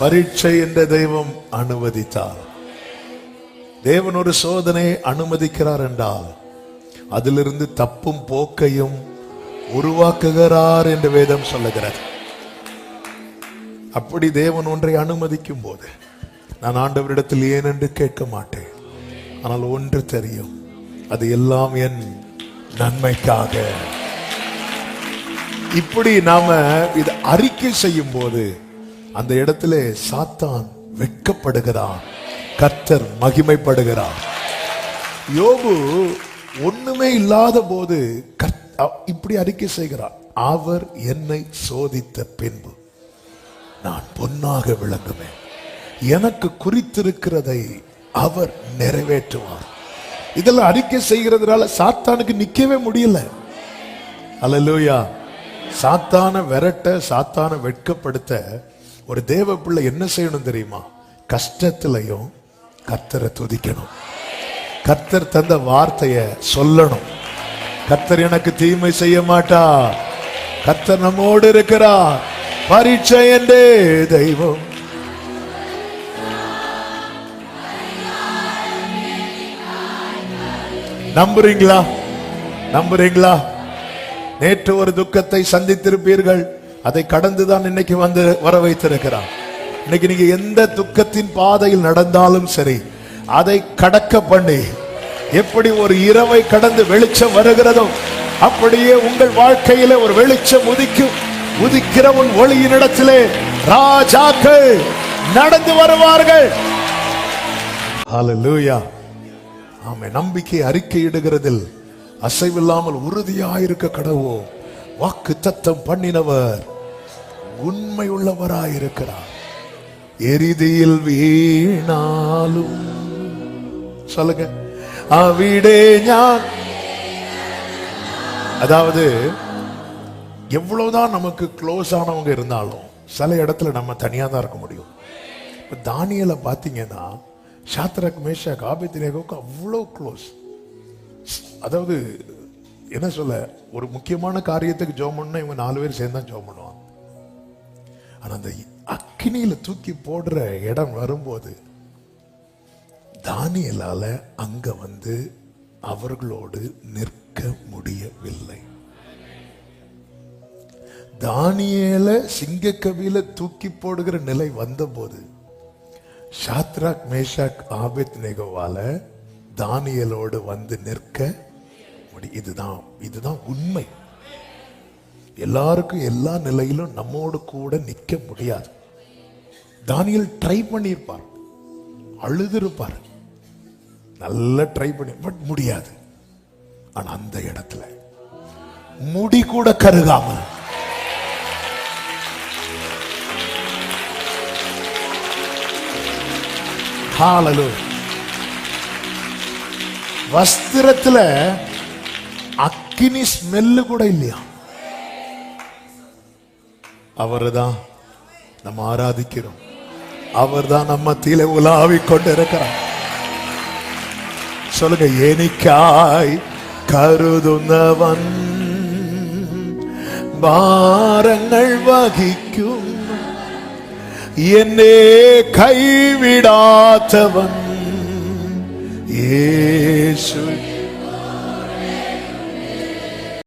பரீட்சை என்ற தெய்வம் அனுமதித்தார். தேவன் ஒரு சோதனையை அனுமதிக்கிறார் என்றால் அதிலிருந்து தப்பும் போக்கையும் உருவாக்குகிறார் என்று வேதம் சொல்லுகிறது. அப்படி தேவன் ஒன்றை அனுமதிக்கும் போது நான் ஆண்டவரிடத்தில் ஏனென்று கேட்க மாட்டேன். ஆனால் ஒன்று தெரியும் அது எல்லாம் என் நன்மைக்காக. இப்படி நாம இது அறிக்கை செய்யும் போது அந்த இடத்துல சாத்தான் வெட்கப்படுகிறான். கர்த்தர் மகிமைப்படுகிறார். யோபு ஒண்ணுமே இல்லாத போது அ- இப்படி அறிக்கை செய்கிறார். அவர் என்னை சோதித்த பின்பு நான் பொன்னாக விளங்குவேன் எனக்கு குறித்திருக்கிறதை அவர் நிறைவேற்றுவார். இதெல்லாம் அறிக்கை செய்கிறதுனால சாத்தானுக்கு நிக்கவே முடியல. அல்லேலூயா சாத்தான விரட்ட சாத்தான வெட்கப்படுத்த ஒரு தேவ பிள்ளை என்ன செய்யணும் தெரியுமா? கஷ்டத்திலையும் கத்தரை துதிக்கணும். கத்தர் தந்த வார்த்தைய சொல்லணும். கர்த்தர் எனக்கு தீமை செய்ய மாட்டா கத்தர் நம்மோடு இருக்கிறார். பரீட்சை என்றே தெய்வம். நம்புறீங்களா? நம்புறீங்களா? நேற்று ஒரு துக்கத்தை சந்தித்திருப்பீர்கள். அதை கடந்துதான் இன்னைக்கு வந்து வர வைத்திருக்கிறார் இன்னைக்கு நீங்க எந்த துக்கத்தின் பாதையில் நடந்தாலும் சரி அதை கடக்க பண்ணி எப்படி ஒரு இரவை கடந்து வெளிச்சம் வருகிறதோ அப்படியே உங்கள் வாழ்க்கையில ஒரு வெளிச்சம் உதிக்கும் உதிக்கிற உன் ஒளியினிடத்திலே ராஜாக்கள் நடந்து வருவார்கள். ஹalleluya. ஆமை நம்பிக்கை அறிக்கையிடுகிறதில் அசைவில்லாமல் உறுதியாயிருக்க கடவோ வாக்கு தத்தம் பண்ணினவர் உண்மை உள்ளவராயிருக்கிறார் எரிதியில் வீணாலும். சொல்லுங்க. அவிடே ஞான். அதாவது எவ்வளவுதான் நமக்கு க்ளோஸ் ஆனவங்க இருந்தாலும் சில இடத்துல நம்ம தனியா தான் இருக்க முடியும். இப்ப தானியலை பார்த்தீங்கன்னா சாத்ரக் மேஷா ஆபத்தினேகோக்கு அவ்வளோ க்ளோஸ் அதாவது என்ன சொல்ல ஒரு முக்கியமான காரியத்துக்கு ஜோம் பண்ணா இவங்க நாலு பேர் சேர்ந்து தான் ஜோம் பண்ணுவாங்க. ஆனால் அந்த அக்னியில் தூக்கி போடுற இடம் வரும்போது தானியலால் அங்கே வந்து அவர்களோடு நிற்க முடியவில்லை. தானியல சிங்கக்கவியில தூக்கி போடுகிற நிலை வந்தபோது ஷாத்ராக் மேஷாக் ஆபேத் நெகோவால தானியலோடு வந்து நிற்க முடி- இதுதான் இதுதான் உண்மை. எல்லாருக்கும் எல்லா நிலையிலும் நம்மோடு கூட நிற்க முடியாது. தானியல் ட்ரை பண்ணியிருப்பார். அழுதுருப்பார். நல்லா ட்ரை பண்ணி பட் முடியாது. ஆனா அந்த இடத்துல முடி கூட கருகாமல். Hallelujah. வஸ்திரத்துல அக்கினி ஸ்மெல்லு கூட இல்லையா? அவர்தான் நம்ம ஆராதிக்கிறோம். அவர் தான் நம்ம தீல உலாவி கொண்டு இருக்கிறார் சொல்லுங்க ஏனிக்காய் கருதுந்தவன் பாரங்கள் வகிக்கும். என்னே கைவிடாதவன் ஏசு